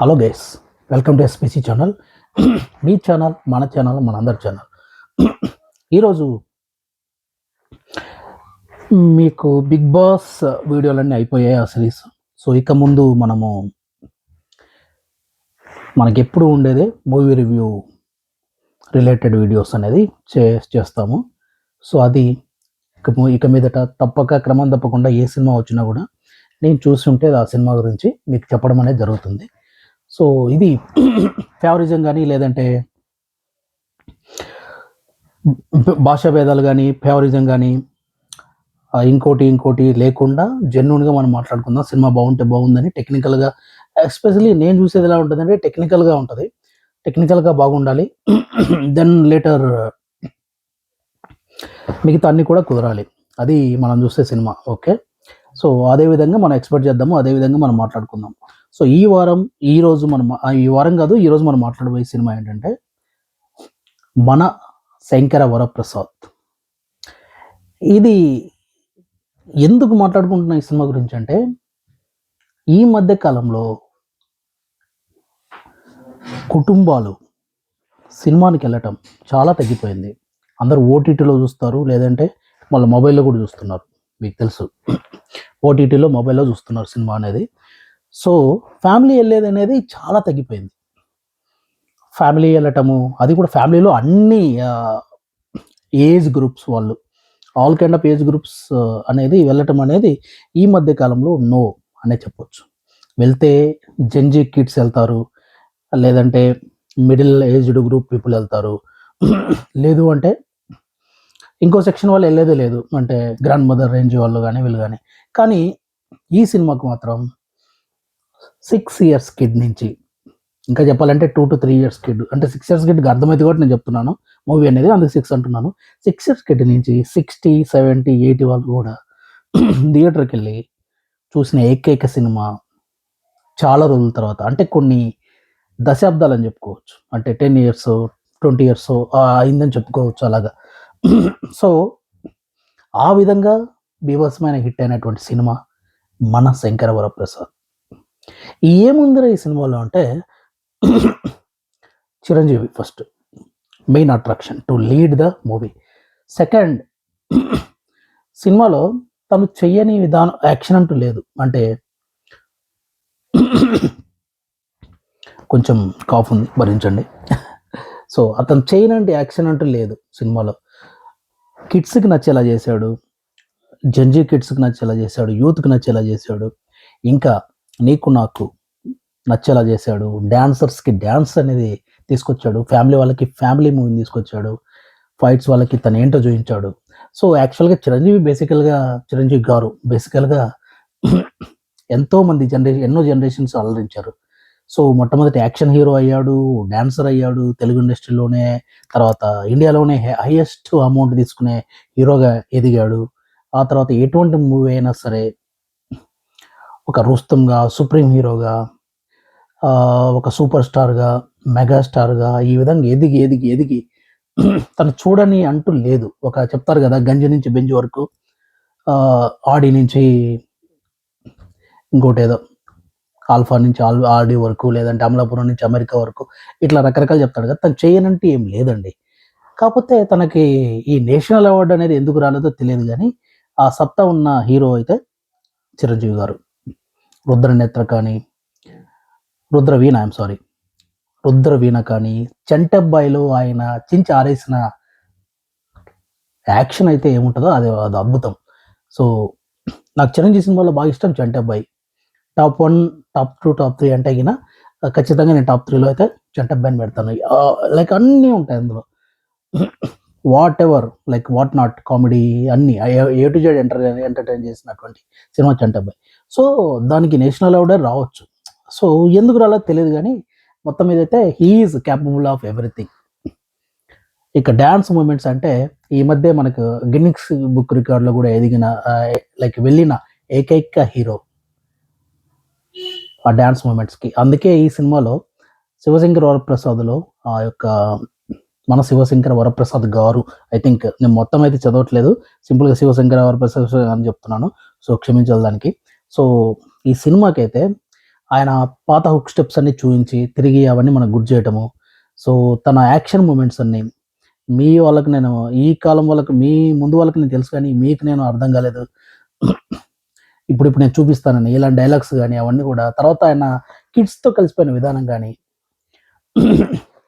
Hello guys welcome to SPC channel. Me channel మన channel మన అందరి ఛానల్. ఈరోజు మీకు బిగ్ బాస్ వీడియోలన్నీ అయిపోయాయి ఆ సిరీస్ సో ఇక ముందు మనము మనకి ఎప్పుడు ఉండేదే మూవీ రివ్యూ రిలేటెడ్ వీడియోస్ అనేది చే చేస్తాము. సో అది ఇక ఇక మీదట తప్పక క్రమం తప్పకుండా ఏ సినిమా వచ్చినా కూడా నేను చూసి ఉంటే ఆ సినిమా గురించి మీకు చెప్పడం అనేది జరుగుతుంది. సో ఇది ఫేవరిజం కానీ లేదంటే భాషా భేదాలు కానీ ఫేవరిజం కానీ ఇంకోటి ఇంకోటి లేకుండా జెన్యున్గా మనం మాట్లాడుకుందాం. సినిమా బాగుంటే బాగుందని టెక్నికల్గా ఎస్పెషల్లీ నేను చూసేది ఎలా ఉంటుందంటే టెక్నికల్గా ఉంటుంది. టెక్నికల్గా బాగుండాలి. దెన్ లేటర్ మిగతా అన్ని కూడా కుదరాలి. అది మనం చూసే సినిమా. ఓకే సో అదే విధంగా మనం ఎక్స్పెక్ట్ చేద్దాము అదే విధంగా మనం మాట్లాడుకుందాం. సో ఈ వారం ఈ రోజు మనం ఈ వారం కాదు ఈ రోజు మనం మాట్లాడబోయే సినిమా ఏంటంటే మన శంకర వరప్రసాద్. ఇది ఎందుకు మాట్లాడుకుంటున్న ఈ సినిమా గురించి అంటే ఈ మధ్య కాలంలో కుటుంబాలు సినిమానికి వెళ్ళటం చాలా తగ్గిపోయింది. అందరూ ఓటీటీలో చూస్తారు లేదంటే వాళ్ళ మొబైల్లో కూడా చూస్తున్నారు మీకు తెలుసు. ఓటీటీలో మొబైల్లో చూస్తున్నారు సినిమా అనేది. సో ఫ్యామిలీ వెళ్ళేది అనేది చాలా తగ్గిపోయింది. ఫ్యామిలీ వెళ్ళటము అది కూడా ఫ్యామిలీలో అన్ని ఏజ్ గ్రూప్స్ వాళ్ళు all kind of age groups అనేది వెళ్ళటం అనేది ఈ మధ్య కాలంలో నో అనే చెప్పొచ్చు. వెళ్తే జెంజీ కిడ్స్ వెళ్తారు లేదంటే మిడిల్ ఏజ్డ్ గ్రూప్ పీపుల్ వెళ్తారు. లేదు అంటే ఇంకో సెక్షన్ వాళ్ళు వెళ్ళేదే లేదు అంటే గ్రాండ్ మదర్ రేంజ్ వాళ్ళు కానీ వీళ్ళు కానీ కానీ ఈ సినిమాకు మాత్రం సిక్స్ ఇయర్స్ కిడ్ నుంచి. ఇంకా చెప్పాలంటే two to three years kid. అంటే సిక్స్ ఇయర్స్ కిడ్కి అర్థమైతే కూడా నేను చెప్తున్నాను. మూవీ అనేది అందుకు సిక్స్ అంటున్నాను. సిక్స్ ఇయర్స్ కిడ్ నుంచి సిక్స్టీ సెవెంటీ ఎయిటీ వాళ్ళు కూడా థియేటర్కి వెళ్ళి చూసిన ఏకైక సినిమా చాలా రోజుల తర్వాత అంటే కొన్ని దశాబ్దాలు అని చెప్పుకోవచ్చు. అంటే టెన్ ఇయర్స్ ట్వంటీ ఇయర్స్ అయిందని చెప్పుకోవచ్చు అలాగా. సో ఆ విధంగా బీభత్సమైన హిట్ అయినటువంటి సినిమా మన శంకరవర ప్రసాద్ ఏముందిరా ఈ సినిమాలో అంటే Chiranjeevi first main attraction to lead the movie. Second సినిమాలో తను చెయ్యని విధానం యాక్షన్ అంటూ లేదు. అంటే కొంచెం కాఫ్ ఉంది భరించండి. సో అతను చేయనంటే యాక్షన్ అంటూ లేదు సినిమాలో. కిడ్స్కి నచ్చేలా చేశాడు. జంజీ కిడ్స్కి నచ్చేలా చేశాడు. యూత్కి నచ్చేలా చేశాడు. ఇంకా నీకు నాకు నచ్చేలా చేశాడు. డ్యాన్సర్స్కి డ్యాన్స్ అనేది తీసుకొచ్చాడు. ఫ్యామిలీ వాళ్ళకి ఫ్యామిలీ మూవీని తీసుకొచ్చాడు. ఫైట్స్ వాళ్ళకి తను ఏంటో చూపించాడు. సో యాక్చువల్గా చిరంజీవి బేసికల్గా చిరంజీవి గారు బేసికల్గా ఎంతో మంది జనరేషన్ ఎన్నో జనరేషన్స్ అలరించారు. సో మొట్టమొదటి యాక్షన్ హీరో అయ్యాడు డాన్సర్ అయ్యాడు తెలుగు ఇండస్ట్రీలోనే తర్వాత ఇండియాలోనే హైయెస్ట్ అమౌంట్ తీసుకునే హీరోగా ఎదిగాడు. ఆ తర్వాత ఎటువంటి మూవీ అయినా సరే ఒక రుస్తంగా సుప్రీం హీరోగా ఒక సూపర్ స్టార్గా మెగాస్టార్గా ఈ విధంగా ఎదిగి ఎదిగి ఎదిగి తను చూడని అంటూ లేదు. ఒక చెప్తారు కదా గంజి నుంచి బెంజ్ వరకు ఆడి నుంచి ఇంకోటి ఏదో ఆల్ఫా నుంచి ఆల్ ఆడి వరకు లేదంటే అమలాపురం నుంచి అమెరికా వరకు ఇట్లా రకరకాలు చెప్తాడు కదా తను చేయనంటే ఏం లేదండి. కాకపోతే తనకి ఈ నేషనల్ అవార్డు అనేది ఎందుకు రాలేదో తెలియదు కానీ ఆ సత్తా ఉన్న హీరో అయితే చిరంజీవి గారు. రుద్రనేత్ర కానీ రుద్ర వీణ ఐఎమ్ సారీ రుద్ర వీణ కానీ చెంటబ్బాయిలో ఆయన చించి ఆరేసిన యాక్షన్ అయితే ఏముంటుందో అది అది అద్భుతం. సో నాకు చిరంజీవి సినిమాలో బాగా ఇష్టం Chantabbai. Top one top two top three అంటే గిన ఖచ్చితంగా నేను టాప్ త్రీలో అయితే చెంటబ్బాయిని పెడతాను. లైక్ అన్నీ ఉంటాయి అందులో. Whatever like what not comedy అన్ని A to Z enter entertain చేసినటువంటి సినిమా చెంటబ్బాయి. సో దానికి నేషనల్ ఆర్డర్ రావచ్చు. సో ఎందుకు రాలేదు తెలియదు కానీ మొత్తం మీద అయితే హీఈస్ క్యాపబుల్ ఆఫ్ ఎవ్రీథింగ్ ఇక డ్యాన్స్ మూమెంట్స్ అంటే ఈ మధ్య మనకు గిన్నిక్స్ బుక్ రికార్డులో కూడా ఎదిగిన లైక్ వెళ్ళిన ఏకైక హీరో ఆ డ్యాన్స్ మూమెంట్స్కి అందుకే ఈ సినిమాలో శివశంకర్ వరప్రసాద్లో ఆ యొక్క మన శివశంకర వరప్రసాద్ గారు ఐ థింక్ నేను మొత్తం అయితే చదవట్లేదు. సింపుల్గా శివశంకర వరప్రసాద్ అని చెప్తున్నాను. సో క్షమించాలి దానికి. సో ఈ సినిమాకి అయితే ఆయన పాత హుక్ స్టెప్స్ అన్ని చూపించి తిరిగి అవన్నీ మనకు గుర్తు చేయటము. సో తన యాక్షన్ మూమెంట్స్ అన్ని మీ వాళ్ళకి నేను ఈ కాలం వాళ్ళకి మీ ముందు వాళ్ళకి నేను తెలుసు కానీ మీకు నేను అర్థం కాలేదు. ఇప్పుడు ఇప్పుడు నేను చూపిస్తానని ఇలాంటి డైలాగ్స్ కానీ అవన్నీ కూడా తర్వాత ఆయన కిడ్స్తో కలిసిపోయిన విధానం కానీ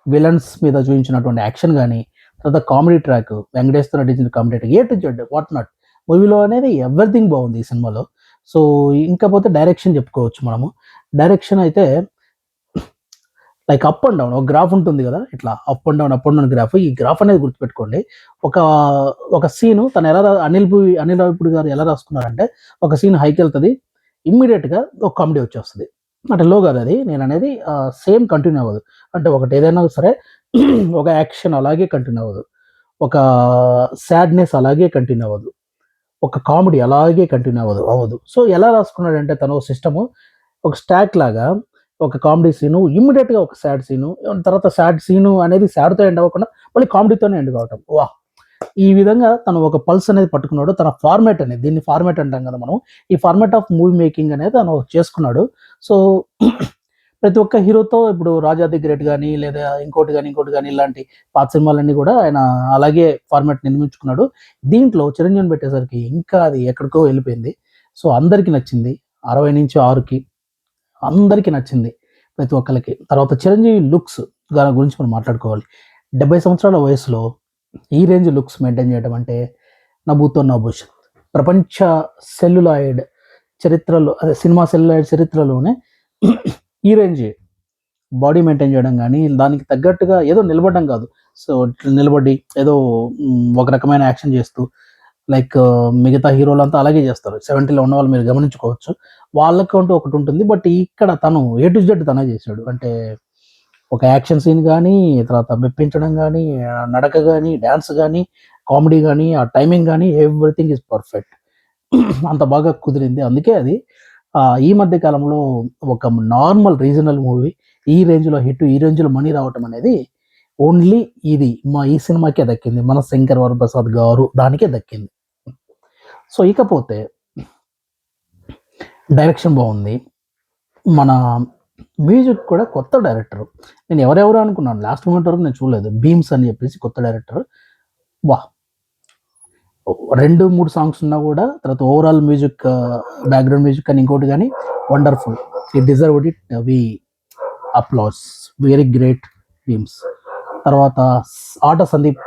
విలన్స్ మీద చూపించినటువంటి యాక్షన్ కానీ తర్వాత కామెడీ ట్రాక్ వెంకటేశ్వర నటించిన comedy track A to Z what not మూవీలో అనేది ఎవ్రీథింగ్ బాగుంది ఈ సినిమాలో. సో ఇంకపోతే డైరెక్షన్ చెప్పుకోవచ్చు మనము. డైరెక్షన్ అయితే లైక్ అప్ అండ్ డౌన్ ఒక గ్రాఫ్ ఉంటుంది కదా ఇట్లా up and down up and down graph ఈ గ్రాఫ్ అనేది గుర్తుపెట్టుకోండి. ఒక ఒక సీను తను ఎలా అనిల్ పూరి అనిల్ రావిపూడి గారు ఎలా రాసుకున్నారంటే ఒక సీన్ హైకి వెళ్తుంది ఇమ్మీడియట్గా ఒక కామెడీ వచ్చేస్తుంది. అంటే లో కాదు అది నేను అనేది సేమ్ కంటిన్యూ అవ్వదు. అంటే ఒకటి ఏదైనా సరే ఒక యాక్షన్ అలాగే కంటిన్యూ అవ్వదు. ఒక సాడ్నెస్ అలాగే కంటిన్యూ అవ్వదు. ఒక కామెడీ అలాగే కంటిన్యూ అవ్వదు. అవ్వదు. సో ఎలా రాసుకున్నాడంటే తను సిస్టము ఒక స్టాక్ లాగా ఒక కామెడీ సీను ఇమ్మీడియట్గా ఒక సాడ్ సీను తర్వాత సాడ్ సీను అనేది సాడ్తో ఎండ్ అవ్వకుండా మళ్ళీ కామెడీతోనే ఎండ్ కావటం. వా ఈ విధంగా తను ఒక పల్స్ అనేది పట్టుకున్నాడు. తన ఫార్మేట్ అనేది దీన్ని ఫార్మేట్ అంటాం కదా మనం ఈ ఫార్మేట్ ఆఫ్ మూవీ మేకింగ్ అనేది తను చేసుకున్నాడు. సో ప్రతి ఒక్క హీరోతో ఇప్పుడు రాజా ది గ్రేట్ కానీ లేదా ఇంకోటి కానీ ఇంకోటి కానీ ఇలాంటి పాత సినిమాలన్నీ కూడా ఆయన అలాగే ఫార్మాట్ నిర్మించుకున్నాడు. దీంట్లో చిరంజీవిని పెట్టేసరికి ఇంకా అది ఎక్కడికో వెళ్ళిపోయింది. సో అందరికీ నచ్చింది. అరవై నుంచి ఆరుకి అందరికీ నచ్చింది ప్రతి ఒక్కరికి తర్వాత చిరంజీవి లుక్స్ దాని గురించి మనం మాట్లాడుకోవాలి. డెబ్బై సంవత్సరాల వయసులో ఈ రేంజ్ లుక్స్ మెయింటైన్ చేయడం అంటే నభూతో నభూషత్ ప్రపంచ సెల్యులాయిడ్ చరిత్రలో అదే సినిమా సెల్యులాయిడ్ చరిత్రలోనే ఈ రేంజ్ బాడీ మెయింటైన్ చేయడం కానీ దానికి తగ్గట్టుగా ఏదో నిలబడడం కాదు. సో నిలబడి ఏదో ఒక రకమైన యాక్షన్ చేస్తూ లైక్ మిగతా హీరోలంతా అలాగే చేస్తారు. సెవెంటీలో ఉన్న వాళ్ళు మీరు గమనించుకోవచ్చు. వాళ్ళకంటూ ఒకటి ఉంటుంది. బట్ ఇక్కడ తను ఏ టు జెడ్ తనే చేశాడు. అంటే ఒక యాక్షన్ సీన్ కానీ తర్వాత మెప్పించడం కానీ నడక కానీ డ్యాన్స్ కానీ కామెడీ కానీ ఆ టైమింగ్ కానీ ఎవ్రీథింగ్ ఈజ్ పర్ఫెక్ట్ అంత బాగా కుదిరింది. అందుకే అది ఈ మధ్య కాలంలో ఒక నార్మల్ రీజనల్ మూవీ ఈ రేంజ్లో హిట్ ఈ రేంజ్లో మనీ రావటం అనేది ఓన్లీ ఇది మా ఈ సినిమాకే దక్కింది. మన శంకర్ వరప్రసాద్ గారు దానికే దక్కింది. సో ఇకపోతే డైరెక్షన్ బాగుంది. మన మ్యూజిక్ కూడా కొత్త డైరెక్టర్. నేను ఎవరెవరు అనుకున్నాను లాస్ట్ మూమెంట్ వరకు నేను చూడలేదు. భీమ్స్ అని చెప్పేసి కొత్త డైరెక్టర్. వా రెండు మూడు సాంగ్స్ ఉన్నా కూడా తర్వాత ఓవరాల్ మ్యూజిక్ బ్యాక్గ్రౌండ్ మ్యూజిక్ అని ఇంకోటి కానీ wonderful it deserve it we applause very great Bheems తర్వాత ఆట సందీప్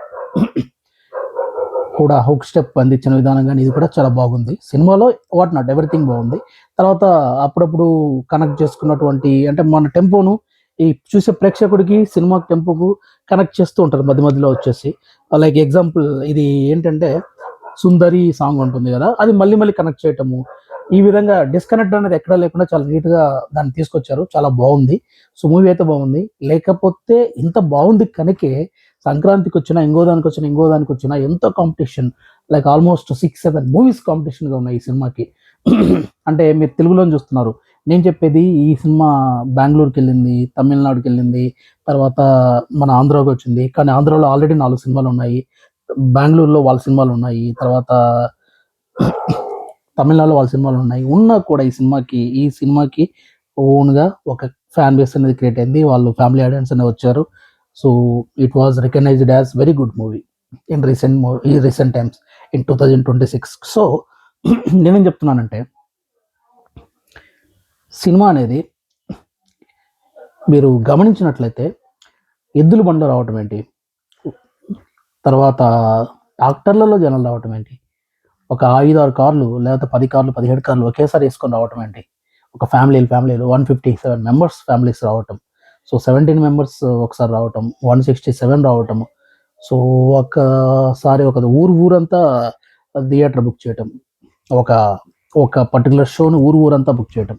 కూడా హుక్ స్టెప్ అందించిన విధానం కానీ ఇది కూడా చాలా బాగుంది. సినిమాలో వాట్ నాట్ ఎవ్రీథింగ్ బాగుంది. తర్వాత అప్పుడప్పుడు కనెక్ట్ చేసుకున్నటువంటి అంటే మన టెంపోను ఈ చూసే ప్రేక్షకుడికి సినిమా టెంపోకు కనెక్ట్ చేస్తూ ఉంటారు మధ్య మధ్యలో వచ్చేసి. లైక్ ఎగ్జాంపుల్ ఇది ఏంటంటే సుందరి సాంగ్ ఉంటుంది కదా అది మళ్ళీ మళ్ళీ కనెక్ట్ చేయటము. ఈ విధంగా డిస్కనెక్ట్ అనేది ఎక్కడ లేకుండా చాలా నీట్గా దాన్ని తీసుకొచ్చారు చాలా బాగుంది. సో మూవీ అయితే బాగుంది. లేకపోతే ఇంత బాగుంది కనుకే సంక్రాంతికి వచ్చినా ఇంకో దానికి వచ్చినా ఇంకో దానికి వచ్చినా ఎంతో competition like almost six seven movies కాంపిటీషన్గా ఉన్నాయి ఈ సినిమాకి. అంటే మీరు తెలుగులో చూస్తున్నారు. నేను చెప్పేది ఈ సినిమా బెంగళూరుకి వెళ్ళింది తమిళనాడుకి వెళ్ళింది తర్వాత మన ఆంధ్రాకి వచ్చింది. కానీ ఆంధ్రాలో ఆల్రెడీ నాలుగు సినిమాలు ఉన్నాయి. బెంగళూరులో వాళ్ళ సినిమాలు ఉన్నాయి తర్వాత తమిళనాడులో వాళ్ళ సినిమాలు ఉన్నాయి. ఉన్నా కూడా ఈ సినిమాకి ఈ సినిమాకి ఓన్గా ఒక ఫ్యాన్ బేస్ అనేది క్రియేట్ అయింది. వాళ్ళు ఫ్యామిలీ ఆడియన్స్ అనేది వచ్చారు. So it was recognised as very good movie in recent movie ఈ recent times in two thousand twenty six so నేనేం చెప్తున్నానంటే సినిమా అనేది మీరు గమనించినట్లయితే ఎద్దుల బండ్లు రావటం ఏంటి? తర్వాత ట్రాక్టర్లలో జనాలు రావటం ఏంటి? ఒక ఐదు ఆరు కార్లు లేకపోతే పది కార్లు పదిహేడు కార్లు ఒకేసారి వేసుకొని రావటం ఏంటి? ఒక ఫ్యామిలీలు ఫ్యామిలీలు one fifty seven members families రావటం. సో సెవెంటీన్ మెంబర్స్ ఒకసారి రావటం వన్ సిక్స్టీ సెవెన్ రావటం. సో ఒకసారి ఒక ఊరు ఊరంతా థియేటర్ బుక్ చేయటం. ఒక ఒక పర్టికులర్ షోని ఊరు ఊరంతా బుక్ చేయటం.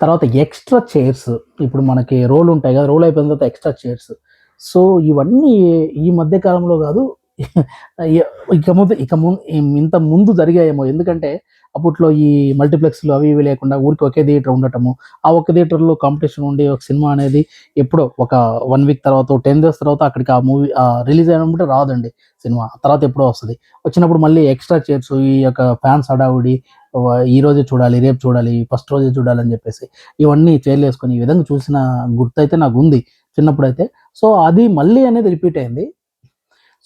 తర్వాత ఎక్స్ట్రా చైర్స్ ఇప్పుడు మనకి రోల్ ఉంటాయి కదా రోల్ అయిపోయిన తర్వాత ఎక్స్ట్రా చైర్స్. సో ఇవన్నీ ఈ మధ్య కాలంలో కాదు ఇక ముందు ఇక ముందు ఇంత ముందు జరిగాయేమో. ఎందుకంటే అప్పట్లో ఈ మల్టీప్లెక్స్లు అవి ఇవి లేకుండా ఊరికి ఒకే థియేటర్ ఉండటము ఆ ఒక థియేటర్లో కాంపిటీషన్ ఉండి ఒక సినిమా అనేది ఎప్పుడో ఒక వన్ వీక్ తర్వాత టెన్ డేస్ తర్వాత అక్కడికి ఆ మూవీ రిలీజ్ అయినప్పుడు రాదండి సినిమా. తర్వాత ఎప్పుడో వస్తుంది. వచ్చినప్పుడు మళ్ళీ ఎక్స్ట్రా చైర్స్ ఈ యొక్క ఫ్యాన్స్ హడావుడి ఈ రోజే చూడాలి రేపు చూడాలి ఫస్ట్ రోజే చూడాలని చెప్పేసి ఇవన్నీ చైర్లు వేసుకొని ఈ విధంగా చూసిన గుర్తు అయితే నాకు ఉంది. చిన్నప్పుడు అయితే సో అది మళ్ళీ అనేది రిపీట్ అయింది.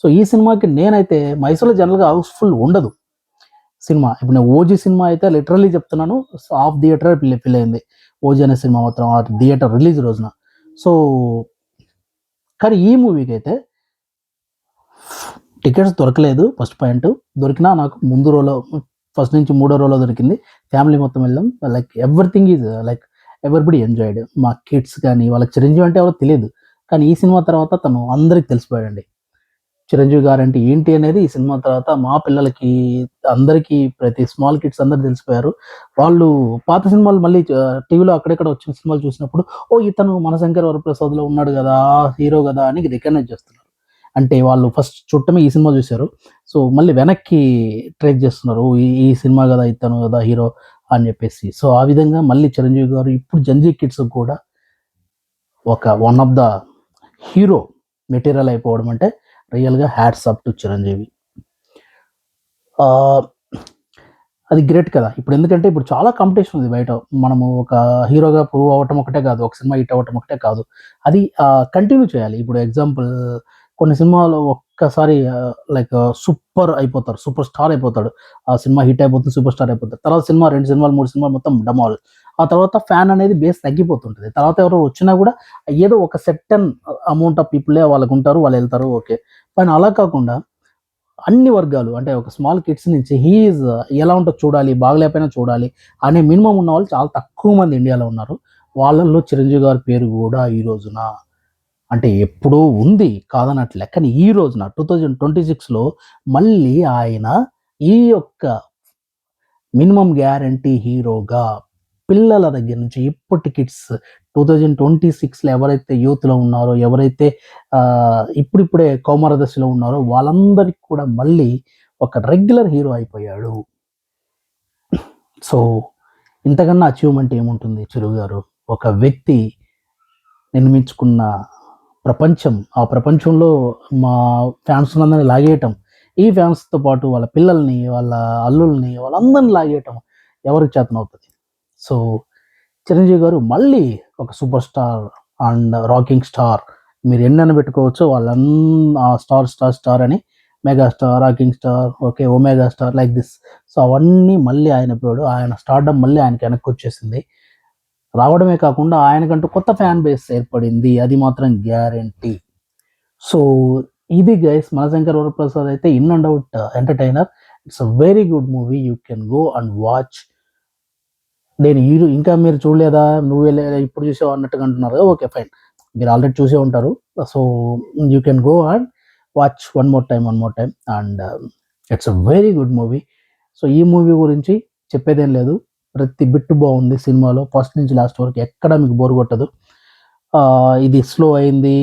సో ఈ సినిమాకి నేనైతే మైసూర్లో జనరల్గా హౌస్ఫుల్ ఉండదు సినిమా. ఇప్పుడు నేను ఓజీ సినిమా అయితే లిటరల్లీ చెప్తున్నాను హాఫ్ థియేటర్ ఫిల్ ఫిల్ అయింది ఓజీ అనే సినిమా మాత్రం ఆ థియేటర్ రిలీజ్ రోజున. సో కానీ ఈ మూవీకి అయితే టికెట్స్ దొరకలేదు ఫస్ట్ పాయింట్. దొరికినా నాకు ముందు రోలో ఫస్ట్ నుంచి మూడో రోలో దొరికింది. ఫ్యామిలీ మొత్తం వెళ్ళాం. Like everything is like everybody enjoyed. మా కిడ్స్ కానీ వాళ్ళకి చిరంజీవి అంటే ఎవరో తెలియదు. కానీ ఈ సినిమా తర్వాత తను అందరికి తెలిసిపోయాడండి. చిరంజీవి గారు అంటే ఏంటి అనేది ఈ సినిమా తర్వాత మా పిల్లలకి అందరికీ ప్రతి స్మాల్ కిడ్స్ అందరు తెలిసిపోయారు. వాళ్ళు పాత సినిమాలు మళ్ళీ టీవీలో అక్కడెక్కడ వచ్చిన సినిమాలు చూసినప్పుడు ఓ ఇతను మనశంకర్ వరప్రసాద్లో ఉన్నాడు కదా హీరో కదా అని రికగ్నైజ్ చేస్తున్నారు. అంటే వాళ్ళు ఫస్ట్ చుట్టమే ఈ సినిమా చూశారు. సో మళ్ళీ వెనక్కి ట్రేక్ చేస్తున్నారు. "ఓ, ఈ ఈ సినిమా కదా ఇతను కదా హీరో అని చెప్పేసి. సో ఆ విధంగా మళ్ళీ చిరంజీవి గారు ఇప్పుడు జంజీ కిడ్స్ కూడా ఒక one of the hero material అయిపోవడం అంటే రియల్గా హ్యాట్స్ అప్ టు చిరంజీవి. అది గ్రేట్ కదా. ఇప్పుడు ఎందుకంటే ఇప్పుడు చాలా కాంపిటీషన్ ఉంది బయట. మనము ఒక హీరోగా ప్రూవ్ అవ్వటం ఒకటే కాదు ఒక సినిమా హిట్ అవ్వటం ఒకటే కాదు. అది కంటిన్యూ చేయాలి. ఇప్పుడు ఎగ్జాంపుల్ కొన్ని సినిమాలు ఒక్కసారి లైక్ సూపర్ అయిపోతారు. సూపర్ స్టార్ అయిపోతాడు. ఆ సినిమా హిట్ అయిపోతుంది సూపర్ స్టార్ అయిపోతాడు. తర్వాత సినిమా రెండు సినిమాలు మూడు సినిమాలు మొత్తం డమాల్. ఆ తర్వాత ఫ్యాన్ అనేది బేస్ తగ్గిపోతుంటుంది. తర్వాత ఎవరు వచ్చినా కూడా ఏదో ఒక సెట్టన్ అమౌంట్ ఆఫ్ పీపులే వాళ్ళకు ఉంటారు వాళ్ళు వెళ్తారు ఓకే. కానీ అలా కాకుండా అన్ని వర్గాలు అంటే ఒక స్మాల్ కిడ్స్ నుంచి హీఈస్ ఎలా ఉంటుందో చూడాలి బాగలేకపోయినా చూడాలి అనే మినిమం ఉన్న వాళ్ళు చాలా తక్కువ మంది ఇండియాలో ఉన్నారు. వాళ్ళల్లో చిరంజీవి గారి పేరు కూడా ఈ రోజున అంటే ఎప్పుడో ఉంది కాదనట్లే కానీ ఈ రోజున టూ థౌజండ్ ట్వంటీ సిక్స్లో మళ్ళీ ఆయన ఈ యొక్క మినిమం గ్యారంటీ హీరోగా పిల్లల దగ్గర నుంచి ఇప్పటి కిడ్స్ టూ థౌజండ్ ట్వంటీ సిక్స్లో ఎవరైతే యూత్లో ఉన్నారో ఎవరైతే ఇప్పుడిప్పుడే కౌమార దశలో ఉన్నారో వాళ్ళందరికీ కూడా మళ్ళీ ఒక రెగ్యులర్ హీరో అయిపోయాడు. సో ఇంతకన్నా అచీవ్మెంట్ ఏముంటుంది చిరు గారు? ఒక వ్యక్తి నిర్మించుకున్న ప్రపంచం ఆ ప్రపంచంలో మా ఫ్యాన్స్ అందరిని లాగేయటం ఈ ఫ్యాన్స్తో పాటు వాళ్ళ పిల్లల్ని వాళ్ళ అల్లుల్ని వాళ్ళందరిని లాగేయటం ఎవరికి చేతనవుతుంది? సో చిరంజీవి గారు మళ్ళీ ఒక super star and rocking star. మీరు ఎన్నైనా పెట్టుకోవచ్చు వాళ్ళన్ ఆ స్టార్ స్టార్ స్టార్ అని mega star rocking star okay omega star like this. So అవన్నీ మళ్ళీ ఆయన పేరు ఆయన స్టార్డమ్ మళ్ళీ ఆయనకి వెనక్కి వచ్చేసింది. రావడమే కాకుండా ఆయనకంటూ కొత్త ఫ్యాన్ బేస్ ఏర్పడింది అది మాత్రం గ్యారంటీ. సో ఇది గైస్ మనశంకర్ వరప్రసాద్ అయితే in and out entertainer. It's a very good movie you can go and watch. నేను ఈ ఇంకా మీరు చూడలేదా? నువ్వు వెళ్ళే ఇప్పుడు చూసావు అన్నట్టుగా అంటున్నారు ఓకే ఫైన్. మీరు ఆల్రెడీ చూసే ఉంటారు. So you can go and watch one more time one more time and it's a very good movie so ఈ మూవీ గురించి చెప్పేదేం లేదు. ప్రతి బిట్టు బాగుంది సినిమాలో. ఫస్ట్ నుంచి లాస్ట్ వరకు ఎక్కడ మీకు బోర్ కొట్టదు. ఇది స్లో అయింది.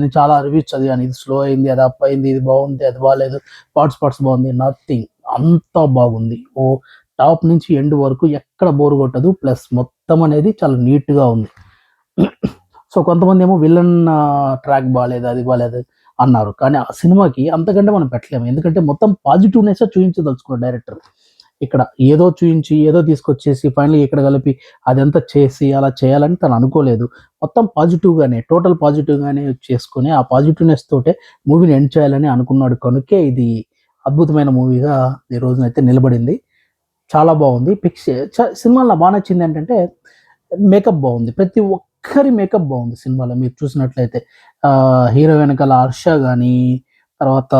నేను చాలా రివ్యూస్ చదివాను. ఇది స్లో అయింది అది అప్ అయింది ఇది బాగుంది అది బాగాలేదు పార్ట్స్ పార్ట్స్ బాగుంది నథింగ్ అంతా బాగుంది. ఓ టాప్ నుంచి ఎండ్ వరకు ఎక్కడ బోర్ కొట్టదు. ప్లస్ మొత్తం అనేది చాలా నీట్గా ఉంది. సో కొంతమంది ఏమో విలన్ ట్రాక్ బాగాలేదు అది బాగాలేదు అన్నారు. కానీ ఆ సినిమాకి అంతకంటే మనం పెట్టలేము. ఎందుకంటే మొత్తం పాజిటివ్నెస్ చూపించదలుచుకున్నాడు డైరెక్టర్. ఇక్కడ ఏదో చూపించి ఏదో తీసుకొచ్చేసి ఫైనల్ ఇక్కడ కలిపి అదంతా చేసి అలా చేయాలని తను అనుకోలేదు. మొత్తం పాజిటివ్గానే టోటల్ పాజిటివ్గానే చేసుకుని ఆ పాజిటివ్నెస్ తోటే మూవీని ఎండ్ చేయాలని అనుకున్నాడు. కనుకే ఇది అద్భుతమైన మూవీగా ఈ రోజునైతే నిలబడింది. చాలా బాగుంది. పిక్స్ సినిమాలో బాగా నచ్చింది ఏంటంటే మేకప్ బాగుంది. ప్రతి ఒక్కరి మేకప్ బాగుంది సినిమాలో. మీరు చూసినట్లయితే హీరో వెనకాల హర్ష కానీ తర్వాత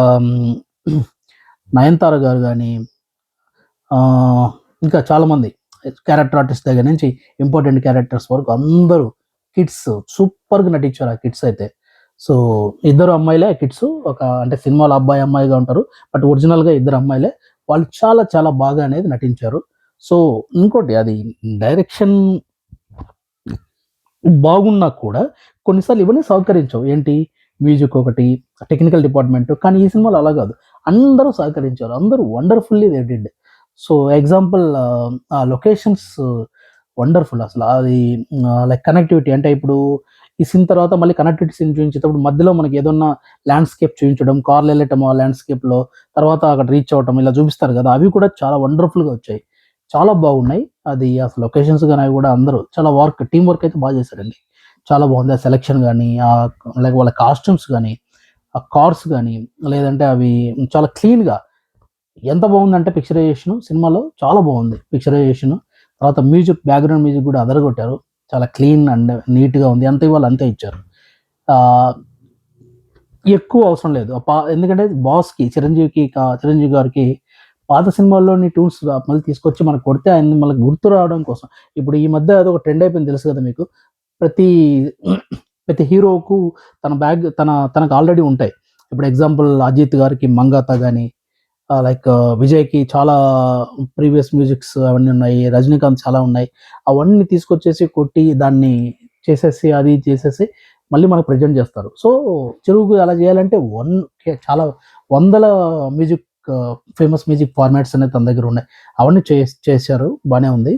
నయనతార గారు కానీ ఇంకా చాలామంది క్యారెక్టర్ ఆర్టిస్ట్ దగ్గర నుంచి ఇంపార్టెంట్ క్యారెక్టర్స్ వరకు అందరూ కిడ్స్ సూపర్గా నటించారు ఆ కిడ్స్ అయితే. సో ఇద్దరు అమ్మాయిలే కిడ్స్. ఒక అంటే సినిమాలో అబ్బాయి అమ్మాయిగా ఉంటారు. బట్ ఒరిజినల్గా ఇద్దరు అమ్మాయిలే. వాళ్ళు చాలా చాలా బాగా అనేది నటించారు. సో ఇంకోటి అది డైరెక్షన్ బాగున్నా కూడా కొన్నిసార్లు ఇవన్నీ సహకరించవు. ఏంటి? మ్యూజిక్ ఒకటి టెక్నికల్ డిపార్ట్మెంట్ కానీ ఈ సినిమాలో అలా కాదు. అందరూ సహకరించారు. అందరూ wonderfully they did. So example ఆ లొకేషన్స్ వండర్ఫుల్ అసలు. అది లైక్ కనెక్టివిటీ అంటే ఇప్పుడు ఈ సీన్ తర్వాత మళ్ళీ కనెక్టెడ్ సీన్ చూపించేటప్పుడు మధ్యలో మనకి ఏదన్నా ల్యాండ్స్కేప్ చూపించడం కార్లు వెళ్ళటం ఆ ల్యాండ్స్కేప్లో తర్వాత అక్కడ రీచ్ అవ్వటం ఇలా చూపిస్తారు కదా అవి కూడా చాలా వండర్ఫుల్గా వచ్చాయి. చాలా బాగున్నాయి. అది అసలు లొకేషన్స్ కానీ అవి కూడా అందరూ చాలా వర్క్ టీం వర్క్ అయితే బాగా చేశారండి. చాలా బాగుంది ఆ సెలెక్షన్ కానీ ఆ లైక్ వాళ్ళ కాస్ట్యూమ్స్ కానీ ఆ కార్స్ కానీ లేదంటే అవి చాలా క్లీన్గా ఎంత బాగుందంటే పిక్చరైజేషన్ సినిమాలో చాలా బాగుంది పిక్చరైజేషన్ తర్వాత మ్యూజిక్ బ్యాక్గ్రౌండ్ మ్యూజిక్ కూడా అదరగొట్టారు. చాలా క్లీన్ అండ్ నీట్గా ఉంది. అంత ఇవ్వాలి అంతే ఇచ్చారు. ఎక్కువ అవసరం లేదు. పా- ఎందుకంటే బాస్కి చిరంజీవికి చిరంజీవి గారికి పాత సినిమాల్లోని టూల్స్ మళ్ళీ తీసుకొచ్చి మనకు కొడితే ఆయన మనకు గుర్తు రావడం కోసం. ఇప్పుడు ఈ మధ్య అది ఒక ట్రెండ్ అయిపోయింది తెలుసు కదా మీకు? ప్రతి ప్రతి హీరోకు తన బ్యాగ్ తన తనకు ఆల్రెడీ ఉంటాయి. ఇప్పుడు ఎగ్జాంపుల్ అజిత్ గారికి మంగాత కానీ లైక్ విజయ్కి చాలా ప్రీవియస్ మ్యూజిక్స్ అవన్నీ ఉన్నాయి రజనీకాంత్ చాలా ఉన్నాయి. అవన్నీ తీసుకొచ్చేసి కొట్టి దాన్ని చేసేసి అది చేసేసి మళ్ళీ మనకు ప్రజెంట్ చేస్తారు. సో చెరువుకు అలా చేయాలంటే వన్ చాలా వందల మ్యూజిక్ ఫేమస్ మ్యూజిక్ ఫార్మాట్స్ అనేది తన దగ్గర ఉన్నాయి. అవన్నీ చే చేశారు బాగానే ఉంది.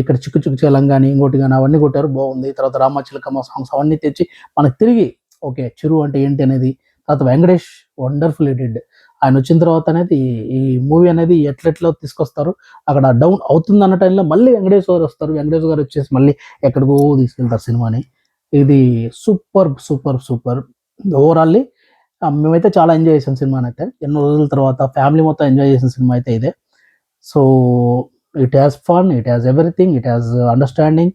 ఇక్కడ చిక్కు చిక్కు చేలం కానీ ఇంకోటి కానీ అవన్నీ కొట్టారు బాగుంది. తర్వాత రామ చిలకమ్మ సాంగ్స్ అవన్నీ తెచ్చి మనకు తిరిగి ఓకే చిరు అంటే ఏంటి అనేది తర్వాత వెంకటేష్ వండర్ఫుల్ ఎడిడ్ ఆయన వచ్చిన తర్వాత అనేది ఈ మూవీ అనేది ఎట్లెట్లో తీసుకొస్తారు అక్కడ డౌన్ అవుతుంది అన్న టైంలో మళ్ళీ వెంకటేష్ గారు వస్తారు. వెంకటేష్ గారు వచ్చేసి మళ్ళీ ఎక్కడికో తీసుకెళ్తారు సినిమాని. ఇది సూపర్ సూపర్ సూపర్. ఓవరాల్లీ మేమైతే చాలా ఎంజాయ్ చేసాం సినిమాని అయితే. ఎన్నో రోజుల తర్వాత ఫ్యామిలీ మొత్తం ఎంజాయ్ చేసిన సినిమా అయితే ఇదే. So it has fun it has everything it has understanding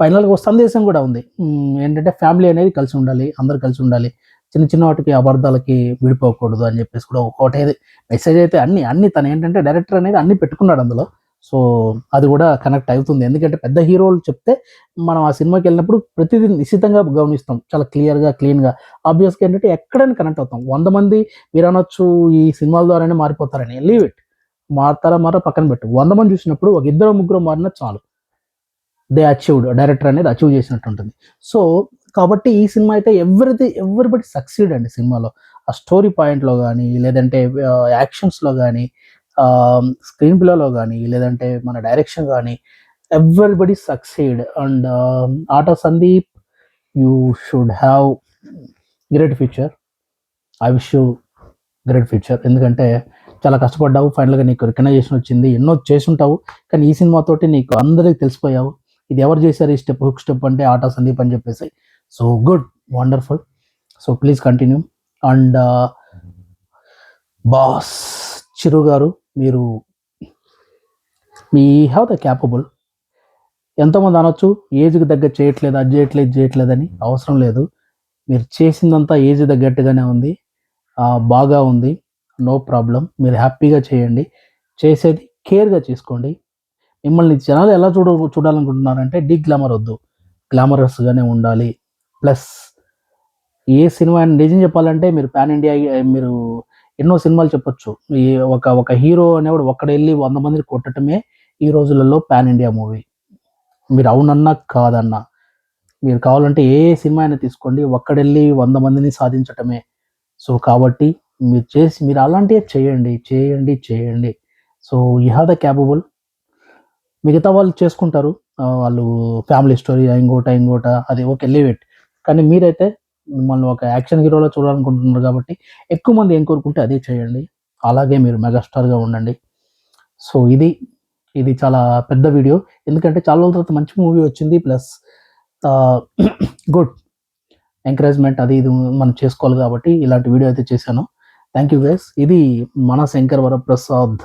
ఫైనల్గా సందేశం కూడా ఉంది. ఏంటంటే ఫ్యామిలీ అనేది కలిసి ఉండాలి అందరు కలిసి ఉండాలి. చిన్న చిన్న వాటికి అబద్ధాలకి విడిపోకూడదు అని చెప్పేసి కూడా ఒకటి మెసేజ్ అయితే అన్ని అన్ని తను ఏంటంటే డైరెక్టర్ అనేది అన్ని పెట్టుకున్నాడు అందులో. సో అది కూడా కనెక్ట్ అవుతుంది. ఎందుకంటే పెద్ద హీరోలు చెప్తే మనం ఆ సినిమాకి వెళ్ళినప్పుడు ప్రతిదీ నిశ్చితంగా గమనిస్తాం. చాలా క్లియర్గా క్లీన్గా ఆబ్వియస్గా ఏంటంటే ఎక్కడైనా కనెక్ట్ అవుతాం. వంద మంది మీరు అనొచ్చు ఈ సినిమాల ద్వారానే మారిపోతారని. లీవ్ ఇట్ మారుతారా మారా పక్కన పెట్టు. వంద మంది చూసినప్పుడు ఒక ఇద్దరు ముగ్గురు మారినా చాలు. దే అచీవ్డ్ డైరెక్టర్ అనేది అచీవ్ చేసినట్టు ఉంటుంది. సో కాబట్టి ఈ సినిమా అయితే ఎవరిది ఎవరిబడి సక్సీడ్ అండి సినిమాలో. ఆ స్టోరీ పాయింట్లో కానీ లేదంటే యాక్షన్స్లో కానీ స్క్రీన్ ప్లేలో కానీ లేదంటే మన డైరెక్షన్ కానీ everybody succeed. And Aata Sandeep you should have great future. I wish you great future. ఎందుకంటే చాలా కష్టపడ్డావు ఫైనల్గా నీకు రికగ్నైజేషన్ వచ్చింది ఎన్నో చేసుంటావు కానీ ఈ సినిమాతోటి నీకు అందరికీ తెలిసిపోయావు. ఇది ఎవరు చేశారు ఈ స్టెప్ హుక్ స్టెప్ అంటే ఆటో సందీప్ అని చెప్పేసి. So good wonderful so please continue and boss Chiru garu మీరు మీ హ్యావ్ ద క్యాపబుల్ ఎంతోమంది అనొచ్చు ఏజ్కి దగ్గర చేయట్లేదు అది చేయట్లేదు చేయట్లేదని అవసరం లేదు. మీరు చేసిందంతా ఏజ్ తగ్గట్టుగానే ఉంది. బాగా ఉంది. నో ప్రాబ్లం మీరు హ్యాపీగా చేయండి. చేసేది కేర్గా చేసుకోండి. మిమ్మల్ని జనాలు ఎలా చూడ చూడాలనుకుంటున్నారంటే డీ గ్లామర్ వద్దు. గ్లామరస్గానే ఉండాలి. ప్లస్ ఏ సినిమా అయినా నిజం చెప్పాలంటే మీరు పాన్ ఇండియా మీరు ఎన్నో సినిమాలు చెప్పొచ్చు. ఈ ఒక ఒక హీరో అనేవాడు ఒక్కడ వెళ్ళి వంద మందిని కొట్టడమే ఈ రోజులలో పాన్ ఇండియా మూవీ. మీరు అవునన్నా కాదన్నా మీరు కావాలంటే ఏ సినిమా అయినా తీసుకోండి ఒక్కడెళ్ళి వంద మందిని సాధించటమే. సో కాబట్టి మీరు చేసి మీరు అలాంటివే చేయండి చేయండి చేయండి. So you have the capable. మిగతా వాళ్ళు చేసుకుంటారు. వాళ్ళు ఫ్యామిలీ స్టోరీ ఇంకోట ఇంకోట అది ఓకే లీవ్ ఇట్. కానీ మీరైతే మిమ్మల్ని ఒక యాక్షన్ హీరోలో చూడాలనుకుంటున్నారు కాబట్టి ఎక్కువ మంది ఏం కోరుకుంటే అదే చేయండి. అలాగే మీరు మెగాస్టార్గా ఉండండి. సో ఇది ఇది చాలా పెద్ద వీడియో. ఎందుకంటే చాలా రోజుల తర్వాత మంచి మూవీ వచ్చింది. ప్లస్ గుడ్ ఎంకరేజ్మెంట్ అది ఇది మనం చేసుకోవాలి కాబట్టి ఇలాంటి వీడియో అయితే చేశాను. Thank you guys. ఇది మన శంకర్ వరప్రసాద్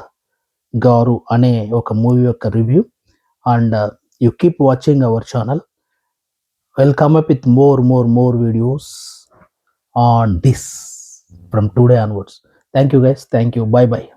గారు అనే ఒక మూవీ యొక్క review. And you keep watching our channel. I'll come up with more, more, more videos on this from today onwards. Thank you guys. Thank you. Bye bye.